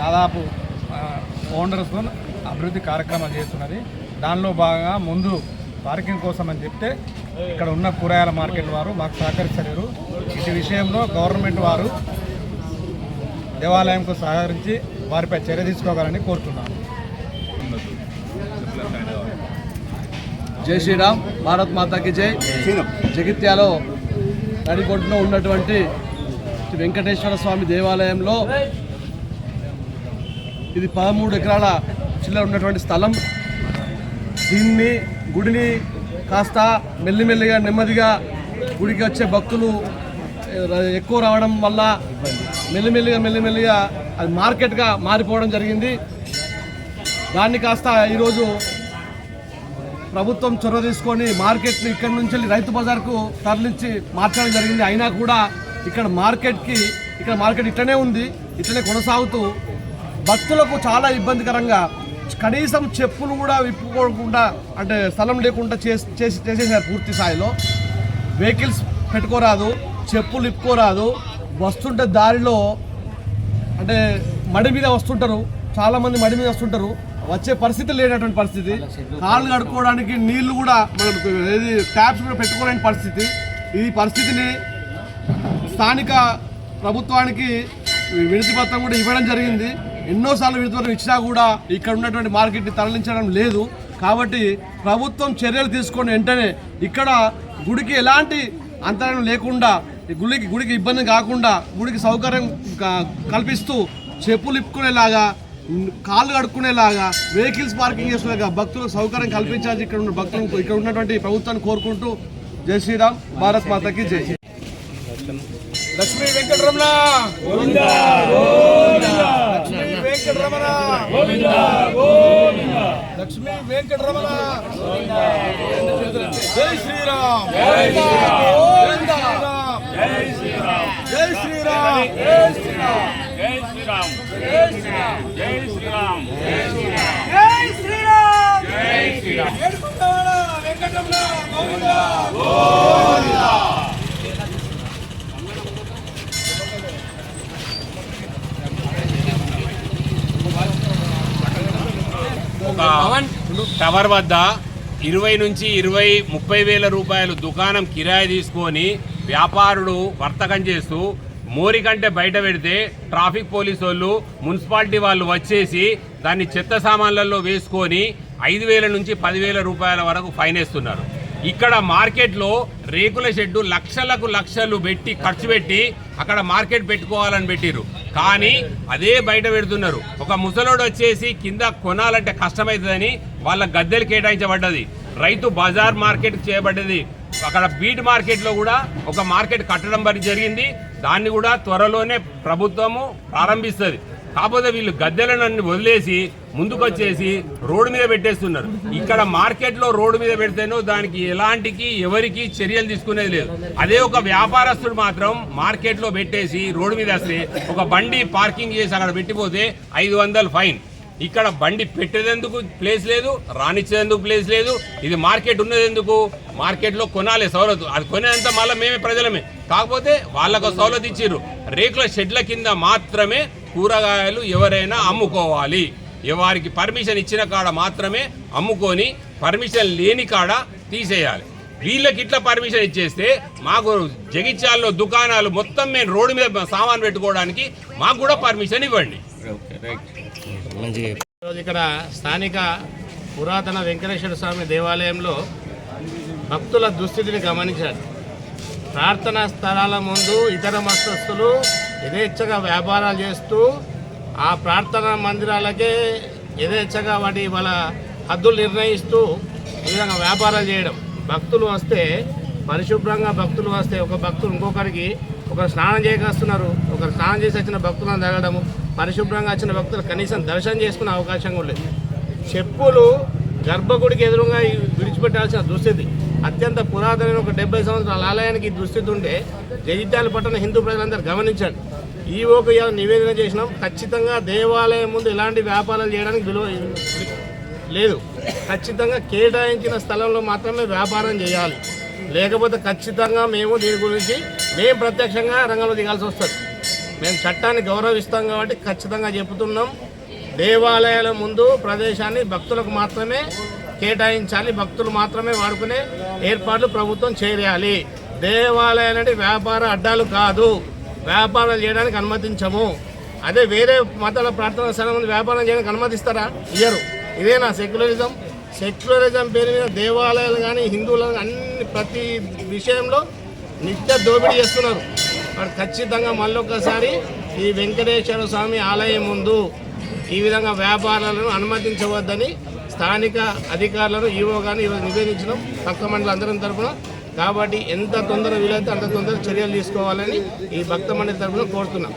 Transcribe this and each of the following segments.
దాదాపు ఓనర్స్ అభివృద్ధి కార్యక్రమాలు చేస్తున్నది. దానిలో భాగంగా ముందు పార్కింగ్ కోసం అని చెప్తే ఇక్కడ ఉన్న కూరగాయల మార్కెట్ వారు మాకు సహకరిస్తలేరు. ఇటు విషయంలో గవర్నమెంట్ వారు దేవాలయంకు సహకరించి వారిపై చర్య తీసుకోవాలని కోరుతున్నాను జై శ్రీరామ్ భారత్ మాతాకి జై. జగిత్యాలో నడిగొడ్డున ఉన్నటువంటి శ్రీ వెంకటేశ్వర స్వామి దేవాలయంలో ఇది పదమూడు ఎకరాల చిల్లర ఉన్నటువంటి స్థలం. దీన్ని గుడిని కాస్త మెల్లిమెల్లిగా నెమ్మదిగా గుడికి వచ్చే భక్తులు ఎక్కువ రావడం వల్ల మెల్లిమెల్లిగా మెల్లిమెల్లిగా అది మార్కెట్గా మారిపోవడం జరిగింది. దాన్ని కాస్త ఈరోజు ప్రభుత్వం చొరవ తీసుకొని మార్కెట్ని ఇక్కడి నుంచి వెళ్ళి రైతు బజార్కు తరలించి మార్చడం జరిగింది. అయినా కూడా ఇక్కడ మార్కెట్కి ఇక్కడ మార్కెట్ ఇట్లనే ఉంది ఇట్లనే కొనసాగుతూ భక్తులకు చాలా ఇబ్బందికరంగా కనీసం చెప్పులు కూడా విప్పుకోకుండా అంటే స్థలం లేకుండా చేసి చేసి చేసేసారు పూర్తి స్థాయిలో. వెహికల్స్ పెట్టుకోరాదు చెప్పులు ఇప్పుకోరాదు వస్తుంటే దారిలో అంటే మడి మీద వస్తుంటారు. చాలా మంది మడి మీద వస్తుంటారు. వచ్చే పరిస్థితి లేనటువంటి పరిస్థితి. కాళ్ళు కడుక్కోవడానికి నీళ్ళు కూడా మనం ఏది ట్యాప్స్ కూడా పెట్టుకోలేని పరిస్థితి. ఈ పరిస్థితిని స్థానిక ప్రభుత్వానికి వినతి పత్రం కూడా ఇవ్వడం జరిగింది. ఎన్నోసార్లు వినతి పత్రం ఇచ్చినా కూడా ఇక్కడ ఉన్నటువంటి మార్కెట్ని తరలించడం లేదు. కాబట్టి ప్రభుత్వం చర్యలు తీసుకొని వెంటనే ఇక్కడ గుడికి ఎలాంటి అంతరాయం లేకుండా గుడికి గుడికి ఇబ్బంది కాకుండా గుడికి సౌకర్యం కల్పిస్తూ చెప్పులు ఇప్పుకునేలాగా కాళ్ళు కడుక్కునేలాగా వెహికల్స్ పార్కింగ్ చేసుకునేలాగా భక్తులకు సౌకర్యం కల్పించాలి ఇక్కడ ఉన్న భక్తులకు ఇక్కడ ఉన్నటువంటి ప్రభుత్వాన్ని కోరుకుంటూ జై శ్రీరామ్ భారత్ మాతకి జై. లక్ష్మీ వెంకటరమణ! లక్ష్మీ వెంకటరమణ! లక్ష్మీ వెంకటరమణ! జై శ్రీరామ్! జై శ్రీరామ్! జై శ్రీరామ్ జై శ్రీరామ్ జై శ్రీరామ్ జై శ్రీరామ్ జై శ్రీరామ్ జై శ్రీరామ్ ఏడుకొండవాడ వెంకటరమణ గోవింద ఒక టవర్ వద్ద ఇరవై నుంచి ఇరవై ముప్పై వేల రూపాయలు దుకాణం కిరాయి తీసుకొని వ్యాపారుడు వర్తకం చేస్తూ మోరి కంటే బయట పెడితే ట్రాఫిక్ పోలీసు వాళ్ళు మున్సిపాలిటీ వాళ్ళు వచ్చేసి దాన్ని చెత్త సామాన్లలో వేసుకొని ఐదు వేల నుంచి పదివేల రూపాయల వరకు ఫైన్ వేస్తున్నారు. ఇక్కడ మార్కెట్లో రేకుల షెడ్డు లక్షలకు లక్షలు పెట్టి ఖర్చు పెట్టి అక్కడ మార్కెట్ పెట్టుకోవాలని పెట్టిర్రు. కానీ అదే బయట పెడుతున్నారు. ఒక ముసలోడు వచ్చేసి కింద కొనాలంటే కష్టమవుతుందని వాళ్ళ గద్దెలు కేటాయించబడ్డది. రైతు బజార్ మార్కెట్ చేయబడ్డది. అక్కడ బీట్ మార్కెట్లో కూడా ఒక మార్కెట్ కట్టడం మరి జరిగింది. దాన్ని కూడా త్వరలోనే ప్రభుత్వము ప్రారంభిస్తుంది. కాకపోతే వీళ్ళు గద్దెలను వదిలేసి ముందుకొచ్చేసి రోడ్డు మీద పెట్టేస్తున్నారు. ఇక్కడ మార్కెట్లో రోడ్డు మీద పెడితేనో దానికి ఎలాంటికి ఎవరికి చర్యలు తీసుకునేది లేదు. అదే ఒక వ్యాపారస్తుడు మాత్రం మార్కెట్లో పెట్టేసి రోడ్డు మీద వస్తే ఒక బండి పార్కింగ్ చేసి అక్కడ పెట్టిపోతే ఐదు వందలు ఫైన్. ఇక్కడ బండి పెట్టేందుకు ప్లేస్ లేదు రానిచ్చేందుకు ప్లేస్ లేదు ఇది మార్కెట్ ఉన్నది ఎందుకు మార్కెట్లో కొనాలి సౌలత్. అది కొనేంత మళ్ళీ మేమే ప్రజలమే. కాకపోతే వాళ్ళకు సౌలత్ ఇచ్చిర్రు. రేకుల షెడ్ల కింద మాత్రమే కూరగాయలు ఎవరైనా అమ్ముకోవాలి. వారికి పర్మిషన్ ఇచ్చిన కాడ మాత్రమే అమ్ముకొని పర్మిషన్ లేని కాడ తీసేయాలి. వీళ్ళకి ఇట్లా పర్మిషన్ ఇచ్చేస్తే మాకు జగిత్యాల్లో దుకాణాలు మొత్తం మేము రోడ్డు మీద సామాన్ పెట్టుకోవడానికి మాకు కూడా పర్మిషన్ ఇవ్వండి. ఈరోజు ఇక్కడ స్థానిక పురాతన వెంకటేశ్వర స్వామి దేవాలయంలో భక్తుల దుస్థితిని గమనించారు. ప్రార్థనా స్థలాల ముందు ఇతర మతస్థులు యథేచ్ఛగా వ్యాపారాలు చేస్తూ ఆ ప్రార్థనా మందిరాలకే యథేచ్ఛగా వాటి వాళ్ళ హద్దులు నిర్ణయిస్తూ ఈ విధంగా వ్యాపారాలు చేయడం. భక్తులు వస్తే పరిశుభ్రంగా భక్తులు వస్తే ఒక భక్తులు ఇంకొకరికి ఒకరు స్నానం చేయకొస్తున్నారు ఒకరు స్నానం చేసి వచ్చిన భక్తులను తగలడము. పరిశుభ్రంగా వచ్చిన భక్తులు కనీసం దర్శనం చేసుకునే అవకాశం కూడా లేదు. చెప్పులు గర్భగుడికి ఎదురుగా విడిచిపెట్టాల్సిన దుస్థితి. అత్యంత పురాతనమైన ఒక డెబ్బై సంవత్సరాల ఆలయానికి ఈ దుస్థితి ఉంటే జగిత్యాల పట్టణ హిందూ ప్రజలందరూ గమనించండి ఈవోకు ఇవాళ నివేదన చేసినాం. ఖచ్చితంగా దేవాలయం ముందు ఇలాంటి వ్యాపారాలు చేయడానికి విలువ లేదు. ఖచ్చితంగా కేటాయించిన స్థలంలో మాత్రమే వ్యాపారం చేయాలి. లేకపోతే ఖచ్చితంగా మేము దీని గురించి మేము ప్రత్యక్షంగా రంగంలో దిగాల్సి వస్తుంది. మేము చట్టాన్ని గౌరవిస్తాం కాబట్టి ఖచ్చితంగా చెబుతున్నాం. దేవాలయాల ముందు ప్రదేశాన్ని భక్తులకు మాత్రమే కేటాయించాలి. భక్తులు మాత్రమే వాడుకునే ఏర్పాట్లు ప్రభుత్వం చేయాలి. దేవాలయాలు అంటే వ్యాపార అడ్డాలు కాదు. వ్యాపారాలు చేయడానికి అనుమతించము. అదే వేరే మతాల ప్రార్థన స్థలం ముందు వ్యాపారం చేయడానికి అనుమతిస్తారా? ఇయ్యరు. ఇదేనా సెక్యులరిజం. సెక్యులరిజం పేరు మీద దేవాలయాలు కానీ హిందువులు అన్ని ప్రతి విషయంలో నిత్య దోపిడీ చేస్తున్నారు. అక్కడ ఖచ్చితంగా మళ్ళొకసారి ఈ వెంకటేశ్వర స్వామి ఆలయం ముందు ఈ విధంగా వ్యాపారాలను అనుమతించవద్దని స్థానిక అధికారులను ఈవో కానీ ఈరోజు నివేదించడం పక్క మండలి అందరం తరఫున కాబట్టి ఎంత తొందర వీలైతే అంత తొందర చర్యలు తీసుకోవాలని ఈ భక్త మండలి తరఫున కోరుతున్నాం.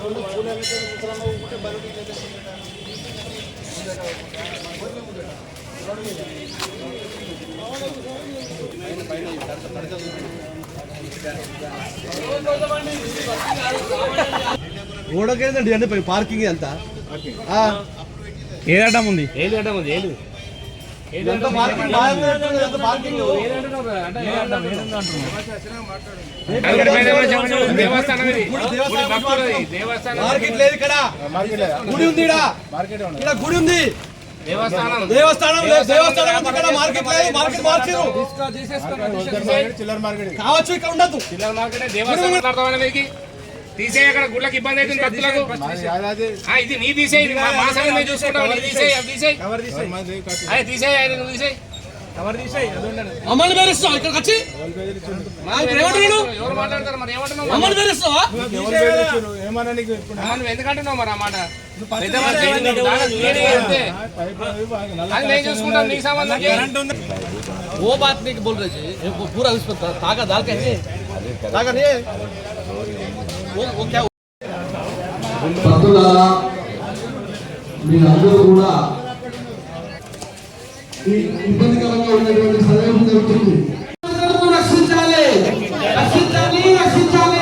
मित्रांनो कुठे बालू గోడకేందండి అంటే పార్కింగ్ అంతా ఆ, ఏదటం ఉంది? ఏది అంటే ఉంది? ఏది? ఇదంతా పార్కింగ్? బాగా ఇదంతా పార్కింగ్? దేవస్థానం ఇది దేవస్థానం భక్తులది. దేవస్థానం మార్కెట్ లేదు ఇక్కడ. గుడి ఉంది ఇక్కడ ఇక్కడ గుడి ఉంది. దేవస్థానం. దేవస్థానం దేవస్థానం ఇక్కడ మార్కెట్ లేదు? మార్కెట్ మార్చారు కావచ్చు ఇక్కడ ఉండదు పిల్లల మార్కెట్ దేవస్థానం తీసేయి అక్కడ గుళ్ళకి ఇబ్బంది అవుతుంది భక్తులకు. ఆ, ఇది నీ తీసేయి మా మాసాన్ని మేము చూసుకుంటాం నీ తీసేయి తీసేయి అదే తీసేయి. తీసేయి. మమ్మల్ని పేరుస్తావు ఇక్కడికి వచ్చి ఇప్పుడు ఏమంటున్నాడు ఎవరు మాట్లాడతారు మరి ఏమంటున్నావు మమ్మల్ని పేరుస్తావా అమ్మ, నువ్వు ఎందుకంటున్నావు మరి ఆ మాట పెద్దవాళ్ళు చేయండి, నువ్వు దాకా తీయండి అంతే. అది మేము చూసుకుంటాం నీకు సంబంధం లేదు. वो बात नहीं कि बोल रहे थे ये वो पूरा उसमें ता- ताका दाल कैसे ताका नहीं है वो वो क्या భక్తులారా మీరందరూ కూడా ఈ ఇబ్బందికరంగా ఉన్నటువంటి సమయం జరుగుతుంది. రక్షించాలి. రక్షించాలి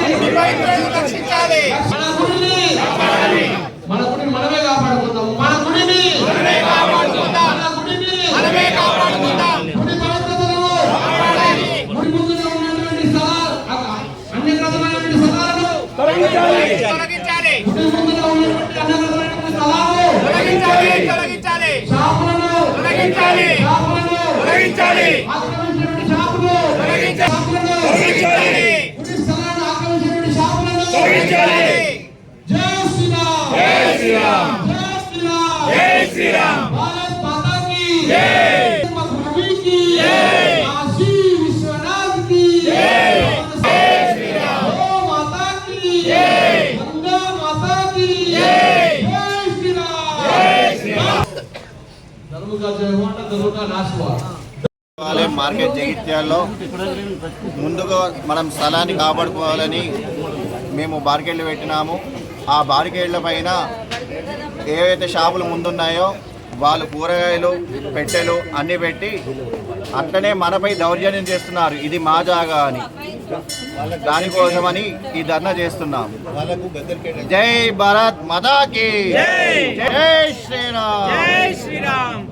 రక్షించాలి. మన గుడిని. మన గుడిని మనమే కాపాడుకుందాం. మన గుడిని. మన గుడిని. గుడి పవిత్రతను. గుడి ముందుగా ఉన్నటువంటి స్థలాలు అన్ని రకమైనటువంటి స్థలాలను తొలగించాలి. తొలగించాలి ఆక్రమించినటువంటి షాపులు షాపులను గుడి స్థలాలను ఆక్రమించినటువంటి షాపులను జై శ్రీరామ్ జై శ్రీరామ్ జై శ్రీరామ్ జై శ్రీరామ్ భారత్ మాతా की జై మధురవి की జై కాశీ విశ్వనాథ్ की జై జై శ్రీరామ్ ఓ మాతా की జై గంగా మాతా की జై జై శ్రీరామ్ జై శ్రీరామ్ ధర్మగా జయవాడ ధర్మగా నాశవా ఆలయం మార్కెట్ జగిత్యాల్లో ముందుగా మనం స్థలాన్ని కాపాడుకోవాలని మేము బార్కెళ్ళు పెట్టినాము. ఆ బార్కెళ్ళ పైన ఏవైతే షాపులు ముందున్నాయో వాళ్ళు కూరగాయలు పెట్టెలు అన్ని పెట్టి అట్లనే మనపై దౌర్జన్యం చేస్తున్నారు. ఇది మా జాగా అని. దానికోసమని ఈ ధర్నా చేస్తున్నాం. జై భారత్ మదాకి జై శ్రీరామ్.